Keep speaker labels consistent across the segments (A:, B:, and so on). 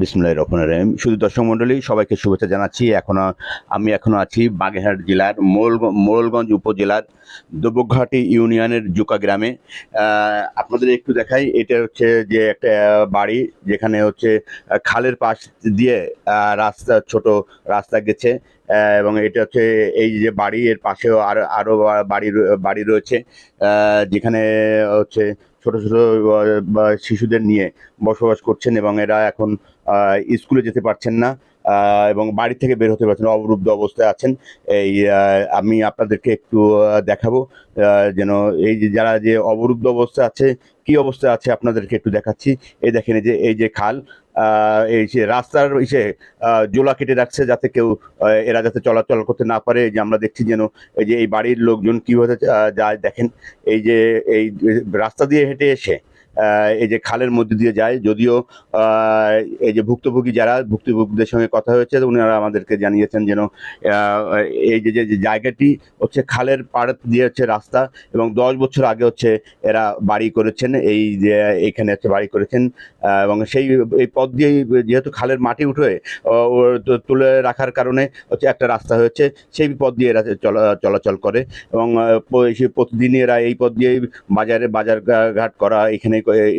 A: বিসমুল্লাহ রহমান রহিম। শুধু দর্শক মণ্ডলী, সবাইকে শুভেচ্ছা জানাচ্ছি। এখন, আমি এখনও আছি বাগেরহাট জেলার মোড়লগঞ্জ মোরলগঞ্জ উপজেলার দুবঘাটি ইউনিয়নের জুকা গ্রামে। আপনাদের একটু দেখাই, এটা হচ্ছে যে একটা বাড়ি যেখানে হচ্ছে খালের পাশ দিয়ে রাস্তা, ছোট রাস্তা গেছে। এবং এটা হচ্ছে এই যে বাড়ি, এর পাশেও আরও আরও বাড়ি বাড়ি রয়েছে যেখানে হচ্ছে ছোট ছোট শিশুদের নিয়ে বসবাস করছেন এবং এরা এখন স্কুলে যেতে পারছেন না এবং বাড়ি থেকে বের হতে পারছেন অবরুদ্ধ অবস্থায় আছেন। এই আমি আপনাদেরকে একটু দেখাবো যেন এই যে যারা যে অবরুদ্ধ অবস্থায় আছে, কি অবস্থায় আছে আপনাদেরকে একটু দেখাচ্ছি। এই দেখেন যে, এই যে খাল এই যে রাস্তার ইসে জোলা কেটে রাখছে যাতে কেউ এরা যাতে চলাচল করতে না পারে। যে আমরা দেখছি যেন এই যে এই বাড়ির লোকজন কীভাবে যায় দেখেন। এই যে এই রাস্তা দিয়ে হেঁটে এসে এই যে খালের মধ্যে দিয়ে যায়, যদিও এই যে ভুক্তভোগী যারা, ভুক্তভোগীদের সঙ্গে কথা হয়েছে ওনারা আমাদেরকে জানিয়েছেন যেন এই যে, যে- জায়গাটি হচ্ছে খালের পাড় দিয়ে হচ্ছে রাস্তা এবং দশ বছর আগে হচ্ছে এরা বাড়ি করেছেন, এই যে, এখানে হচ্ছে বাড়ি করেছেন এবং সেই, এই পথ দিয়েই যেহেতু খালের মাটি উঠে তুলে রাখার কারণে হচ্ছে একটা রাস্তা হয়েছে, সেই পথ দিয়ে এরা চলা, চলাচল করে এবং প্রতিদিনই এরা এই পথ দিয়েই বাজারে বাজার ঘাট করা এখানে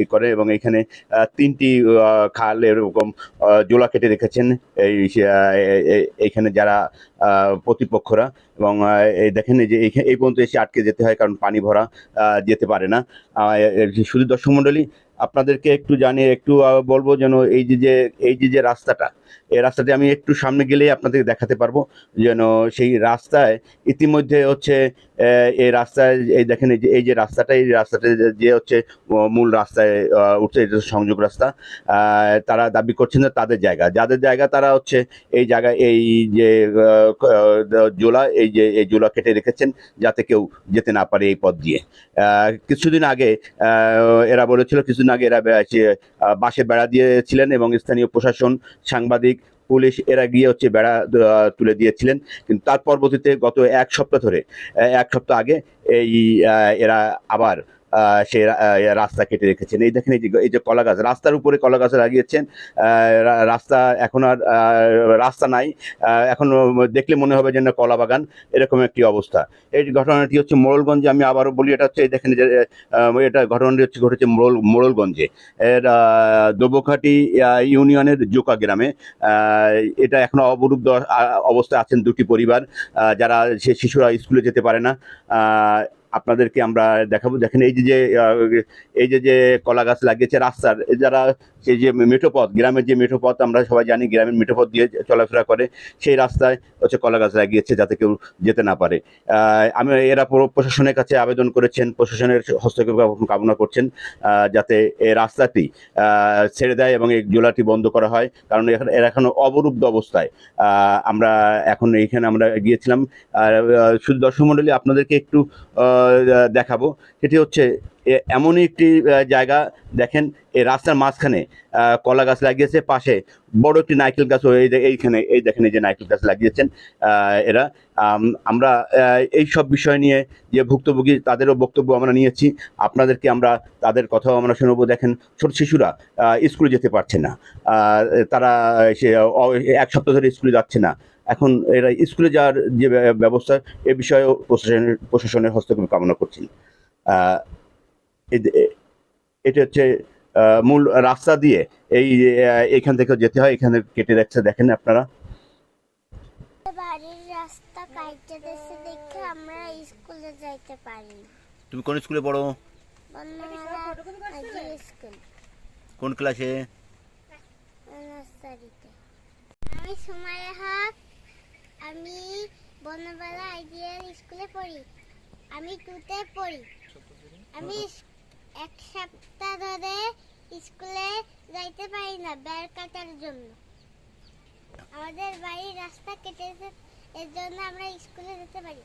A: করে এবং এখানে তিনটি খাল এরকম জোলা কেটে রেখেছেন এই সে- আহ, এ- এ- এইখানে যারা প্রতিপক্ষরা এবং এই দেখেন যে এই পর্যন্ত এসে আটকে যেতে হয় কারণ পানি ভরা যেতে পারে না। শুধু দর্শক মণ্ডলী আপনাদেরকে একটু জানিয়ে, একটু বলব যেন এই যে যে, এই যে যে রাস্তাটা, এই রাস্তাটি আমি একটু সামনে গেলেই আপনাদের দেখাতে পারব যেন সেই রাস্তায় ইতিমধ্যে হচ্ছে এই রাস্তায়, এই দেখেন এই যে এই যে রাস্তাটা, এই রাস্তাটা যে- হচ্ছে মূল রাস্তায় উঠছে, এটা সংযোগ রাস্তা। তারা দাবি করছেন যে তাদের জায়গা, যাদের জায়গা তারা হচ্ছে এই জায়গায় এই যে জোলা, এই যে, এই জোলা কেটে রেখেছেন যাতে কেউ যেতে না পারে এই পথ দিয়ে। কিছুদিন আগে এরা বলেছিল কিছুদিন আগে এরা বাঁশে বেড়া দিয়েছিলেন এবং স্থানীয় প্রশাসন, সাংবাদিক, পুলিশ এরা গিয়ে হচ্ছে বেড়া তুলে দিয়েছিলেন। কিন্তু তার পরবর্তীতে গত এক সপ্তাহ ধরে এক সপ্তাহ আগে এই এরা আবার সে রাস্তা কেটে রেখেছেন। এই দেখেন এই যে এই যে কলা গাছ, রাস্তার উপরে কলা গাছ লাগিয়েছেন। রাস্তা এখন আর রাস্তা নাই। এখন দেখলে মনে হবে যে না কলা বাগান, এরকম একটি অবস্থা। এই ঘটনাটি হচ্ছে মোড়লগঞ্জে, আমি আবারও বলি, এটা হচ্ছে, এই দেখেন যে এটা ঘটনাটি হচ্ছে, ঘটেছে মোড়ল, মোড়লগঞ্জে। এর দোবখাটি ইউনিয়নের জোকা গ্রামে। এটা এখনও অবরুদ্ধ অবস্থায় আছেন দুটি পরিবার। যারা সে শিশুরা স্কুলে যেতে পারে না। আপনাদেরকে আমরা দেখাবো। দেখেন এই যে এই যে যে কলা গাছ লাগিয়েছে রাস্তার যারা সেই যে মেঠোপথ, গ্রামের যে মেঠোপথ, আমরা সবাই জানি গ্রামের মেঠোপথ দিয়ে চলাফেরা করে, সেই রাস্তায় হচ্ছে কলা গাছ লাগিয়েছে যাতে কেউ যেতে না পারে। আমি এরা পুরো প্রশাসনের কাছে আবেদন করেছেন, প্রশাসনের হস্তক্ষেপ কামনা করছেন যাতে এই রাস্তাটি ছেড়ে দেয় এবং এই জোলাটি বন্ধ করা হয়, কারণ এখানে, এরা এখনও অবরুদ্ধ অবস্থায়। আমরা এখন এইখানে আমরা গিয়েছিলাম শুধু দর্শক মণ্ডলী আপনাদেরকে একটু দেখাবো, সেটি হচ্ছে এমনই একটি জায়গা দেখেন এই রাস্তার মাঝখানে কলা গাছ লাগিয়েছে পাশে বড় একটি নারকেল গাছ এই এইখানে এই দেখেন এই যে নারকেল গাছ লাগিয়েছেন এরা। আমরা এই সব বিষয় নিয়ে যে ভুক্তভোগী তাদেরও বক্তব্য আমরা নিয়েছি। আপনাদেরকে আমরা তাদের কথাও আমরা শুনব। দেখেন ছোট শিশুরা স্কুলে যেতে পারছে না। তারা সে এক সপ্তাহ ধরে স্কুলে যাচ্ছে না। এখন এরা স্কুলে যাওয়ার যে ব্যবস্থা এ বিষয়েও প্রশাসনের প্রশাসনের হস্তক্ষেপ কামনা করছি। আহ, এ- এ- এটা হচ্ছে মূল রাস্তা দিয়ে এই এখান থেকে যেতে হয় এখানে কেটে রাখছে দেখেন আপনারা।
B: বাড়ির রাস্তা কাটতে দিচ্ছে দেখে আমরা স্কুলে যাইতে পারি
A: তুমি কোন স্কুলে পড়ো? কোন ক্লাসে?
B: আমি সুমাইয়া হক। আমি বর্ণমালা আইডিয়াল স্কুলে পড়ি। আমি টুতে পড়ি। আমি এক সপ্তাহ ধরে স্কুলে যাইতে পারি না বেড় কাটার জন্য আমাদের বাড়ির রাস্তা কেটেছে এর জন্য আমরা স্কুলে যেতে পারি।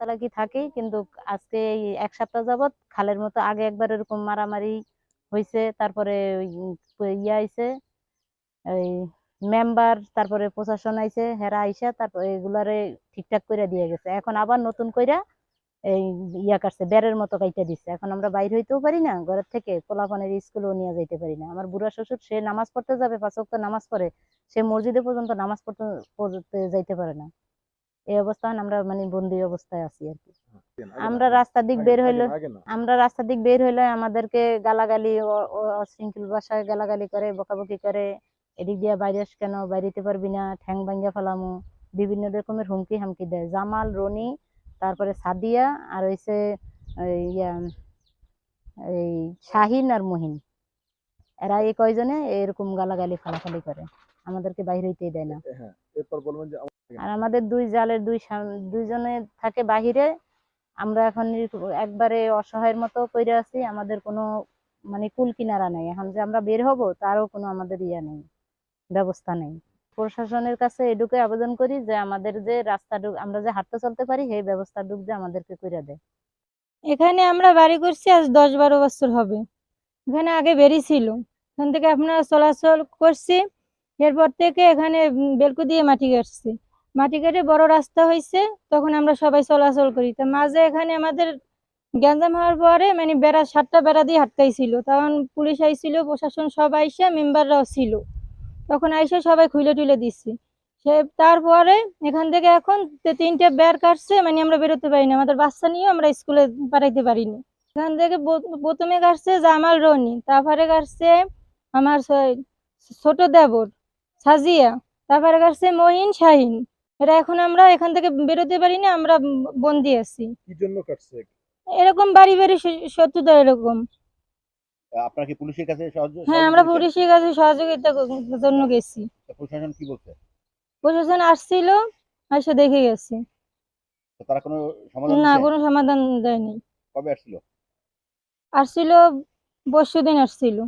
C: তারা কি কিন্তু আজকে এক সপ্তাহ যাবত খালের মতো আগে একবার এরকম মারামারি হয়েছে তারপরে ইয়ে আইছে, ওই মেম্বার, তারপরে প্রশাসন আইছে, হেরা আইসা তারপরে এগুলারে ঠিকঠাক করে দিয়ে গেছে এখন আবার নতুন কইরা এই ইয়া কাটছে বেড়ের মতো কাইটা দিচ্ছে। এখন আমরা বাইরে হইতেও পারি না ঘরের থেকে পোলাপানের স্কুলেও নিয়ে যাইতে পারি না। আমার বুড়া শ্বশুর সে নামাজ পড়তে যাবে পাঁচ ওয়াক্ত নামাজ পড়ে সে মসজিদে পর্যন্ত নামাজ পড়তে পড়তে যাইতে পারে না। এই অবস্থায় আমরা মানে বন্দি অবস্থায় আছি আর কি। আমরা রাস্তার দিক বের হইলে আমরা রাস্তার দিক বের হইলে আমাদেরকে গালাগালি অশৃঙ্খল ভাষায় গালাগালি করে বকাবকি করে। এদিক দিয়ে বাইরে আস কেন? বাইরেতে পারবি না ঠ্যাং ভাঙ্গা ফেলামু। বিভিন্ন রকমের হুমকি হামকি দেয়। জামাল রনি তারপরে সাদিয়া আর হইছে এই ইয়া এই শাহিন আর মহিন। এরা এই কয়জনে এরকম গালাগালি ফালাফালি করে। আমাদেরকে বাইরে হইতেই দেয় না।
D: হ্যাঁ
C: আর আমাদের দুই জালের দুই দুইজনে থাকে বাহিরে। আমরা এখন একবারে অসহায়ের মতো কইরা আছি। আমাদের কোনো মানে কুল কিনারা নেই। এখন যে আমরা বের হব তারও কোনো আমাদের ইয়া নেই ব্যবস্থা নেই। প্রশাসনের কাছে এটুকু আবেদন করি যে আমাদের যে রাস্তাটুক আমরা যে হাঁটতে চলতে পারি, সেই ব্যবস্থাটুক যে আমাদেরকে কইরা দেয়।
E: এখানে আমরা বাড়ি করছি, আজ দশ বারো বছর হবে। এখানে আগে বেরি ছিল। এখান থেকে আপনারা চলাচল করছি, এরপর থেকে এখানে বেলকু দিয়ে মাটি কাটছি। মাটি কেটে বড় রাস্তা হয়েছে তখন আমরা সবাই চলাচল করি। তো মাঝে এখানে আমাদের গ্যাঞ্জাম হওয়ার পরে মানে বেড়া, সাতটা বেড়া দিয়ে হাটকাইছিল তখন পুলিশ আইছিল, প্রশাসন সব আইসে, মেম্বাররাও ছিল। তখন আইসে সবাই খুলে টুলে দিচ্ছি সে তারপরে এখান থেকে এখন তিনটে বের কাটছে মানে আমরা বেরোতে পারি না। আমাদের বাচ্চা নিয়ে আমরা স্কুলে পাঠাইতে পারিনি। এখান থেকে প্রথমে কাটছে জামাল রনি তারপরে কাটছে আমার ছোট দেবর সাজিয়া তারপরে কাটছে মহিন শাহিন। এটা এখন আমরা এখান থেকে বেরোতে পারি না আমরা বন্দি আছি। এরকম বাড়ি বাড়ি শত্রুতা এরকম।
A: আপনার কি পুলিশের কাছে সহযোগিতা
E: হ্যাঁ আমরা পুলিশের কাছে সহযোগিতা জন্য গেছি।
A: প্রশাসন কি বলছে?
E: প্রশাসন আসছিল এসে দেখে গেছে।
A: তো তারা কোনো সমাধান
E: না কোনো সমাধান দেয়নি।
A: কবে আসছিল?
E: আসছিল পরশু দিন আসছিল।